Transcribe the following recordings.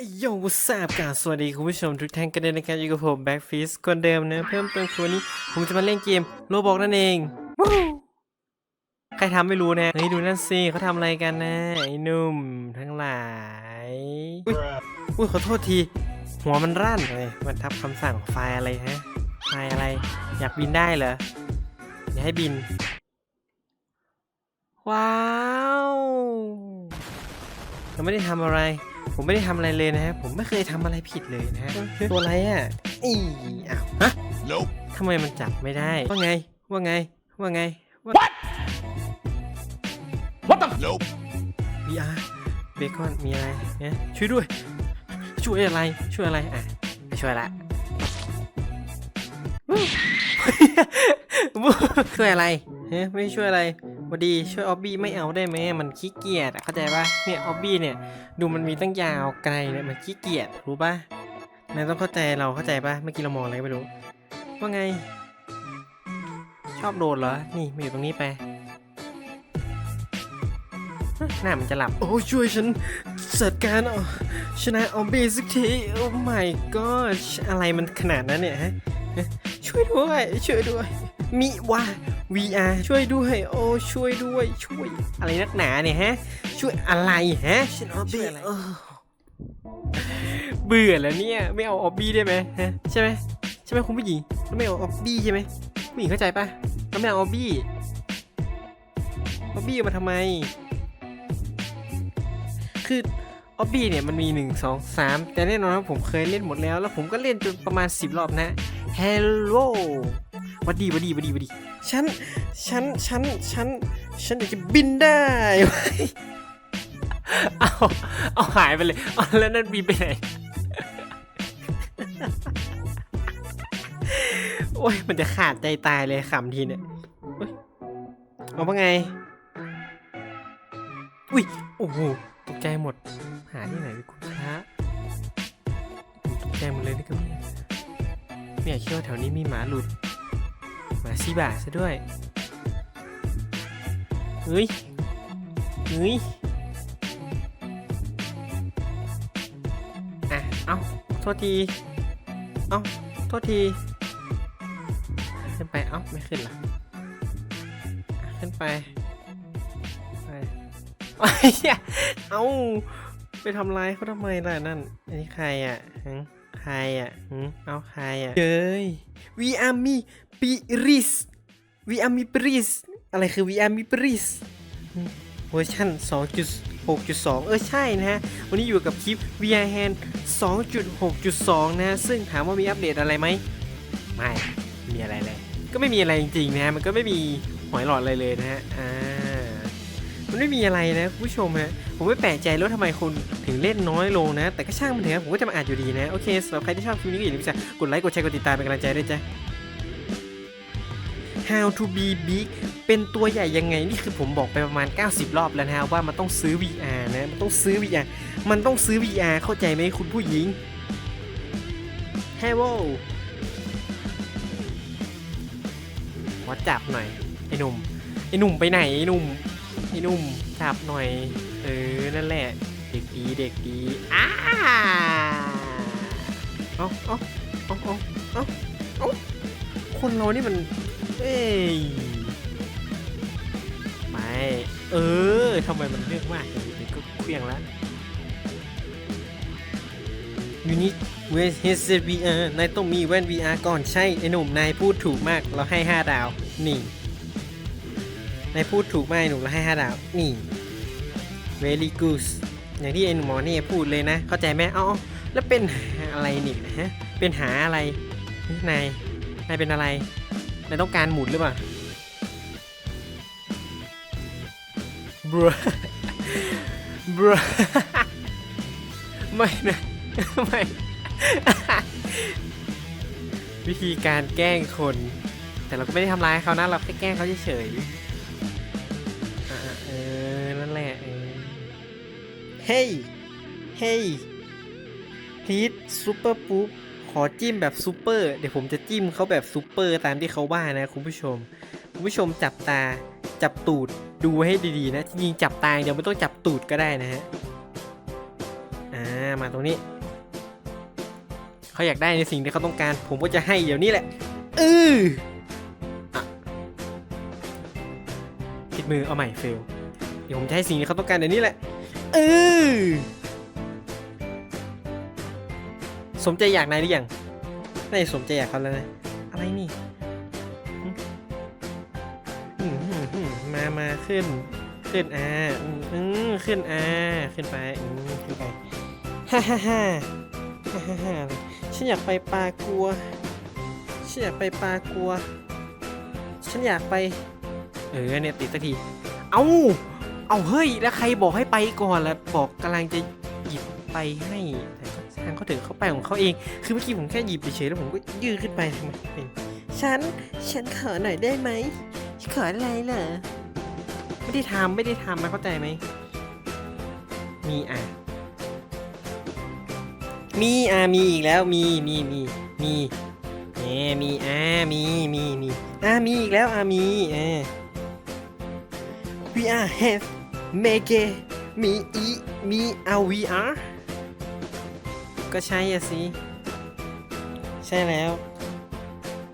โยวัสบกาสวัสดีคุณผู้ชมทุกท่านกันด้วยนะครับอยู่กับผมแบ็กฟิสคนเดิมนะ เพิ่มเติมคือวันนี้ผมจะมาเล่นเกมโลบอกนั่นเองวู้ใครทำไม่รู้นะ เฮ้ย ดูนั่นสิเขาทำอะไรกันนะ ไอ้หนุ่มทั้งหลาย อุ้ยอุ้ยขอโทษที หัวมันรั่นเลยมันทับคำสั่งไฟล์อะไรฮะ ไฟล์อะไร อยากบินได้เหรอ อยากให้บิน ว้าวยังไม่ได้ทำอะไร ผมไม่ได้ทำอะไรเลยนะฮะ ผมไม่เคยทำอะไรผิดเลยนะฮะ ตัวอะไรอะอีอ้าวฮะ Nope. ทำไมมันจับไม่ได้ ว่าไง ว่าไง ว่าไงว่า What the? Nope. VR เบคอนมีอะไรเนี่ยช่วยด้วย ช่วยอะไร ช่วยอะไร อะไม่ช่วยละช่วยอะไรเฮ้ยไม่ช่วยอะไร พอดีช่วยออบบี้ไม่เอาได้ไหมมันขี้เกียจเข้าใจปะเนี่ยออบบี้เนี่ยดูมันมีตั้งยาวไกลเนี่ยมันขี้เกียจรู้ปะนายต้องเข้าใจเราเข้าใจปะเมื่อกี้เรามองอะไรไม่รู้ว่าไง ชอบโดดเหรอ นี่มาอยู่ตรงนี้ไปหน้ามันจะหลับ โอ้ช่วยฉันจัดการชนะออมบี้สักที โอ้ my god อะไรมันขนาดนั้นเนี่ยฮะฮะช่วยด้วย ช่วยด้วยมิว่า VR ช่วยด้วย โอ้ช่วยด้วย ช่วย อะไรนักหนาเนี่ยฮะ ช่วยอะไรฮะฉันออบบี้เออเบื่อแล้วเนี่ยไม่เอาออบบี้ได้ไหมฮะใช่ไหมใช่ไหมคุณผู้หญิงแล้วไม่เอาออบบี้ใช่ไหมผู้หญิงเข้าใจปะแล้วไม่เอาออบบี้ออบบี้เอามาทำไม คือออบบี้เนี่ยมันมี 1 2 3 แต่แน่นอนว่าผมเคยเล่นหมดแล้ว แล้วผมก็เล่นจนประมาณ 10 รอบนะ Hello วัดดีวัดดีวัดดีวัดดีฉัน ฉัน ฉัน ฉัน ฉันอยากจะบินได้เอาเอาหายไปเลยเอาแล้วนั่นบินไปไหน โอ้ย มันจะขาดใจตายเลยขำทีเนี่ยเฮ้ยเอาว่าไง อุ้ย โอ้โห ตกใจหมด หาที่ไหนดีคุณพระผมตกใจหมดเลยนี่ก็ไม่ไม่อยากเชื่อว่าแถวนี้มีหมาหลุด หมาชิบะซะด้วย เฮ้ย เฮ้ย อะ เอ้าโทษที เอ้าโทษทีขึ้นไป เอ้า ไม่ขึ้นหรอ ขึ้นไป ไปไอ้เหี้ยเอ้า ไปทำร้ายเขาทำไมล่ะนั่น อันนี้ใครอะใครอะเอาใครอะเย้ย we are me Piris we are me Piris อะไรคือ we are me Piris เวอร์ชัน2.6.2 เออใช่นะฮะ วันนี้อยู่กับคลิป VR Hand 2.6.2 นะฮะซึ่งถามว่ามีอัปเดตอะไรไหมไม่ไม่ มีอะไรเลย ก็ไม่มีอะไรจริงๆนะฮะ มันก็ไม่มีหอยหลอดอะไรเลยนะฮะ อ่า มันไม่มีอะไรนะคุณผู้ชมฮะผมไม่แปลกใจแล้วทำไมคนถึงเล่นน้อยลงนะ แต่ก็ช่างมันเถอะผมก็จะมาอ่านอยู่ดีนะ โอเคสำหรับใครที่ชอบคลิปนี้ก็อย่าลืมจะกดไลค์กดแชร์กดติดตามเป็นกำลังใจด้วยจ้ะ How to be big เป็นตัวใหญ่ยังไง นี่คือผมบอกไปประมาณ 90 รอบแล้วนะฮะว่ามันต้องซื้อ VR นะมันต้องซื้อ VR มันต้องซื้อ VR เข้าใจไหมคุณผู้หญิง Hello ขอจับหน่อยไอ้หนุ่มไอ้หนุ่มไปไหนไอ้หนุ่ม ไอ้หนุ่มจับหน่อย เออ นั่นแหละ เด็กดีเด็กดีอ้าเอาเอาเอาเอาเอาเอาคนเรานี่มัน เอ้ยไม่เออทำไมมันเรื่องมากอย่างนี้ก็เคลียงแล้วยูนิ with his VR นายต้องมีแว่น VR ก่อนใช่ไอ้หนุ่มนายพูดถูกมากเราให้ 5 ดาว นี่ นายพูดถูกมากไอ้หนุ่มเราให้5ดาว นี่ very good อย่างที่ไอ้หนุ่มหมอนี่พูดเลยนะ เข้าใจไหมเอ้าแล้วเป็นอะไรนี่นะฮะ เป็นหาอะไรนายนายเป็นอะไรนายต้องการหมุนหรือเปล่าบรบรไม่นะ ไม่ วิธีการแกล้งคน แต่เราก็ไม่ได้ทำร้ายเขานะ เราแค่แกล้งเขาเฉยๆ ฮ้ย เฮ้ยพีทซูเปอร์ปุ๊บขอจิ้มแบบซูเปอร์ เดี๋ยวผมจะจิ้มเขาแบบซูเปอร์ตามที่เขาว่านะคุณผู้ชม คุณผู้ชมจับตา จับตูด ดูให้ดีๆนะ จริงๆจับตายเดี๋ยวไม่ต้องจับตูดก็ได้นะฮะ อ่า มาตรงนี้ เขาอยากได้ในสิ่งที่เขาต้องการ ผมก็จะให้เดี๋ยวนี้แหละเอออะผิดมือ เอาใหม่เฟล เดี๋ยวผมจะให้สิ่งที่เขาต้องการเดี๋ยวนี้แหละ เออสมใจอยากนายหรือยังนายสมใจอยากเขาแล้วนะอะไรนี่มามาขึ้น ขึ้นอ่าอืมขึ้นอ่าขึ้นไปอืมขึ้นไปฮ่าฮ่าฮ่าฮ่าฮ่าฉันอยากไปปลากัวฉันอยากไปปลากัว ฉันอยากไป เออเนี่ยติดสักที เอา เอาเฮ้ยแล้วใครบอกให้ไปก่อนล่ะบอกกำลังจะหยิบไปให้แต่ก็ทางเขาถึงเขาไปของเขาเอง คือเมื่อกี้ผมแค่หยิบเฉยๆแล้วผมก็ยืดขึ้นไปทำไมเป็นฉันฉันขอหน่อยได้ไหมขออะไรเหรอไม่ได้ทำไม่ได้ทำนะเข้าใจไหมมีอะมีอะมีอีกแล้วมีมีมีมีแหมมีอะมีมีมีอะมีอีกแล้วอะมีอะ we are have make it มีอีมีเอา we are ก็ใช่อะสิ ใช่แล้ว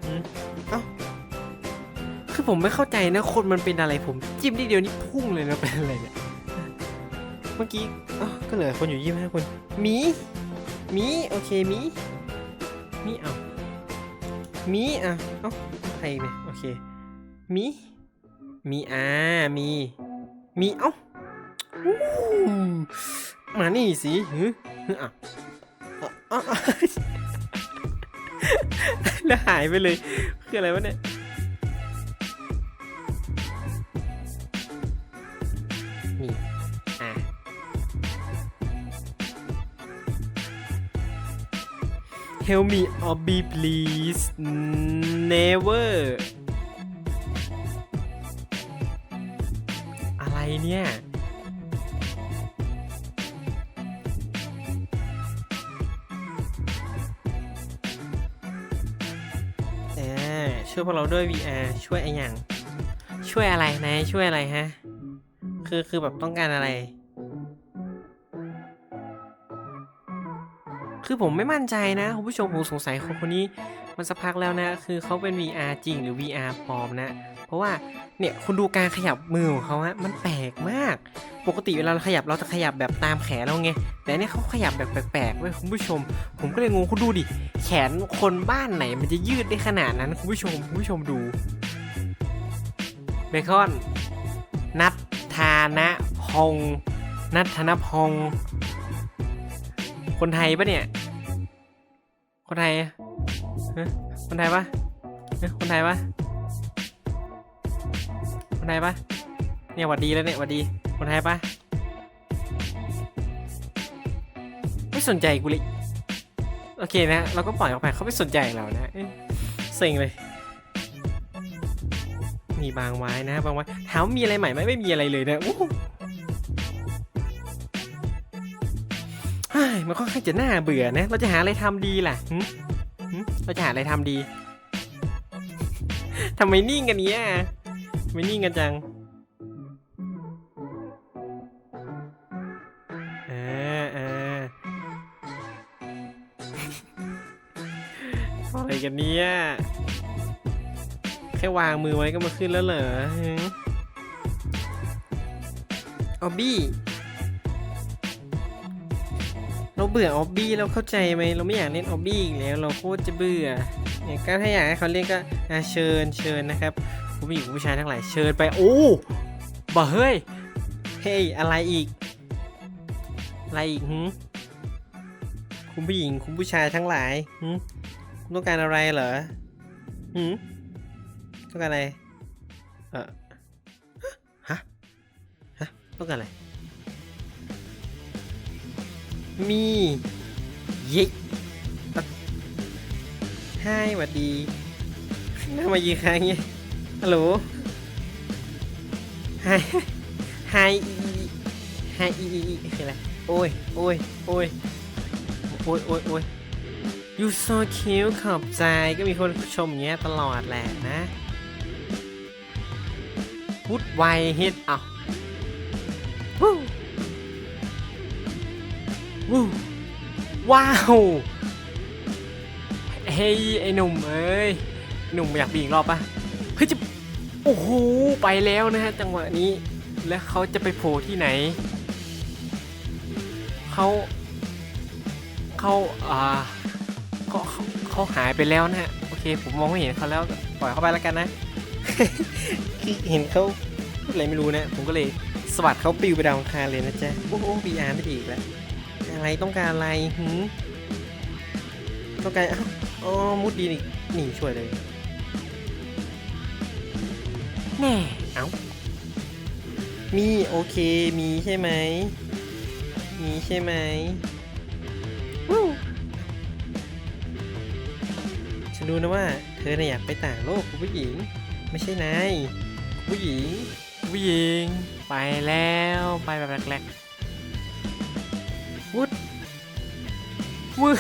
อืมเอ้าคือผมไม่เข้าใจนะ คนมันเป็นอะไรผมจิ้มนิดเดียวนี่พุ่งเลยนะเป็นอะไรเนี่ย เมื่อกี้อ๋อก็เหลือคนอยู่ยี่ห้าคนหมี มี โอเค มี มี เอามีอะเอ้าใครเนี่ย โอเค มี มี อ่า มี มี เอ้าอู้ มานี่สิฮึอะแล้วหายไปเลย คืออะไรวะเนี่ยนี่อะ Help me Obby please never ช่วยพวกเราด้วย VR ช่วยไอ้อย่าง ช่วยอะไรนายช่วยอะไรฮะ คือคือแบบต้องการอะไร คือผมไม่มั่นใจนะคุณผู้ชมผมสงสัยคนคนนี้มันสักพักแล้วนะ คือเขาเป็น VR จริงหรือ VR ปลอมนะ ราะว่าเนี่ยคุณดูการขยับมือของเขาฮะมันแปลกมาก ปกติเวลาเราขยับเราจะขยับแบบตามแขนเราไงแต่เนี่ยเขาขยับแบบแปลกๆเว้คุณผู้ชม ผมก็เลยงงคุณดูดิแขนคนบ้านไหนมันจะยืดได้ขนาดนั้นคุณผู้ชมคุณผู้ชมดูเบคอนนัทธานะพงนัทธนพงคนไทยปะเนี่ย คนไทยคนไทยปะคนไทยปะ คนไทยปะเนี่ยหวัดดีแล้วเนี่ยหวัดดี คนไทยปะไม่สนใจกูเลย โอเคนะ เราก็ปล่อยออกไปเขาไม่สนใจเรานะเซ็งเลย มีบางไว้นะบางไว้ถามว่ามีอะไรใหม่ไหมไม่มีอะไรเลยนะอู้หูเฮ้ยมันค่อนข้างจะน่าเบื่อนะ เราจะหาอะไรทำดีล่ะเราจะหาอะไรทำดีทำไมนิ่งกันเนี้ย ไม่นิ่งกันจังอ่าอ่าอะไรกันเนี่ย แค่วางมือไว้ก็มาขึ้นแล้วเหรอหึออบบี้เราเบื่อออบบี้เราเข้าใจไหมเราไม่อยากเล่นออบบี้อีกแล้ว เราโคตรจะเบื่อเนี่ยก็ถ้าอยากให้เขาเล่นก็อะเชิญเชิญนะครับคุณ ผู้หญิงผู้ชายทั้งหลายเชิญไปโอ้บ่เฮ้ยเฮ้ยอะไรอีก อะไรอีกหึคุณผู้หญิงคุณผู้ชายทั้งหลายหึคุณต้องการอะไรเหรอหืต้องการอะไรเออฮะฮะต้องการอะไรมีเย้ฮายหวัดดีน่ามายืนค้างเงี้ย ฮัลโหลฮายฮายอีฮอีอีอีคืออะไรโอ้ยโอ้ยโอ้ยโอ้ยโอ้ยโอ้ย you so cute ขอบใจก็มีคนชมอย่างเงี้ยตลอดแหละนะพุดไวฮิตอะวู้วู้วู้ว้าวเฮ้ยไอหนุ่มเอ้ยหนุ่มอยากบีอีกรอบปะเฮ้ยจะ โอ้โหไปแล้วนะฮะจังหวะนี้ แล้วเขาจะไปโผล่ที่ไหนเขาเขาอ่าเขาเขาหายไปแล้วนะฮะโอเคผมมองไม่เห็นเขาแล้วปล่อยเขาไปแล้วกันนะคือเห็นเขาพูดอะไรไม่รู้นะ ผมก็เลยสวัสดเขาปิวไปดาวคารเลยนะจ๊ะโอ้โหบีอาร์ไม่ดีอีกแล้วอะไรต้องการอะไรหืมต้องการอ้าวอ๋อมุดดีนี่หนีช่วยเลย แน่เอ้ามีโอเคมีใช่ไหม มีใช่ไหมวู้ฉันรู้นะว่าเธอน่ะอยากไปต่างโลกคุณผู้หญิง ไม่ใช่นายคุณผู้หญิงคุณผู้หญิง ไปแล้วไปแบบแรกๆวุดวู้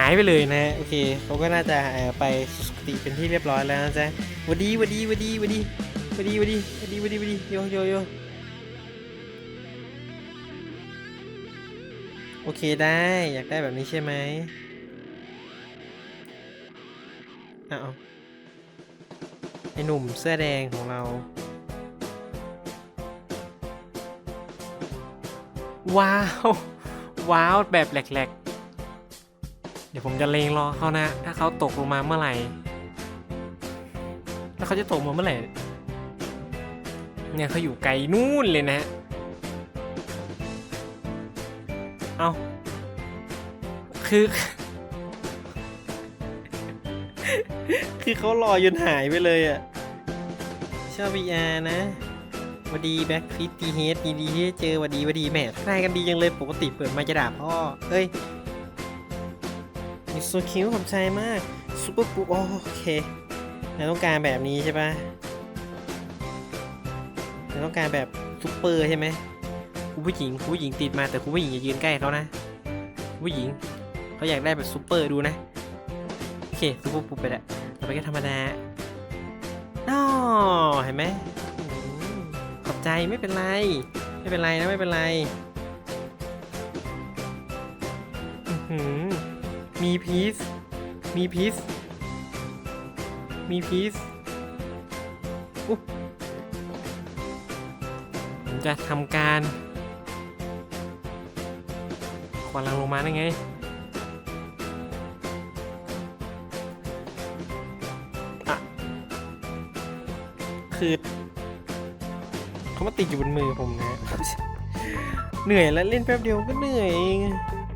หายไปเลยนะโอเคเขาก็น่าจะไปสุสติเป็นที่เรียบร้อยแล้วนะจ๊ะวัดดีวัดดีวัดดีวัดดีวัดดีวัดดีวัดดีวัดดีวัดดีโยโยโยโอเคได้อยากได้แบบนี้ใช่ไหมอ้าวไอหนุ่มเสื้อแดงของเราว้าว ว้าว แบบแหลก เดี๋ยวผมจะเลงรอเขานะ ถ้าเขาตกลงมาเมื่อไหร่ แล้วเขาจะตกมาเมื่อไหร่ เนี่ยเขาอยู่ไกลนู่นเลยนะ เอาคือ คือเขารอจนหายไปเลยอะชอบ VR นะวัดดีแบ็คฟิตตีเฮดดีดีที่เจอวัดดีวัดดีแม่ทักทายกันดีจังเลยปกติเปิดมาจะด่าพ่อเฮ้ย โซคิวขอบใจมากซูเปอร์ปุ๊โอเคนายต้องการแบบนี้ใช่ปะนายต้องการแบบซูเปอร์ใช่ไหมคุณผู้หญิงคุณผู้หญิงติดมาแต่คุณผู้หญิงอย่ายืนใกล้เขานะผู้หญิงเขาอยากได้แบบซูเปอร์ดูนะโอเคซูเปอร์ปุ๊บไปแล้วต่อไปก็ธรรมดาน้อเห็นไหมขอบใจไม่เป็นไร ไม่เป็นไรนะไม่เป็นไร อื้อหือ มีพีซมีพีซมีพีซผมจะทำการควันลังลงมาได้ไงอะคือเขามาติดอยู่บนมือผมนะ เหนื่อยแล้วเล่นแป๊บเดียวก็เหนื่อยเอง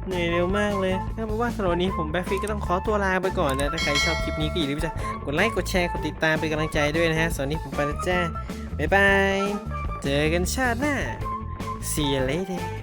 เหนื่อยเร็วมากเลยถ้าเป็นว่าสำหรับวันนี้ผมแบฟฟี่ก็ต้องขอตัวลาไปก่อนนะ ถ้าใครชอบคลิปนี้ก็อย่าลืมจะกดไลค์ กดแชร์ กดติดตามเป็นกำลังใจด้วยนะฮะสำหรับวันนี้ผมไปแล้วจ้าบ๊ายบาย เจอกันชาติหน้า see you later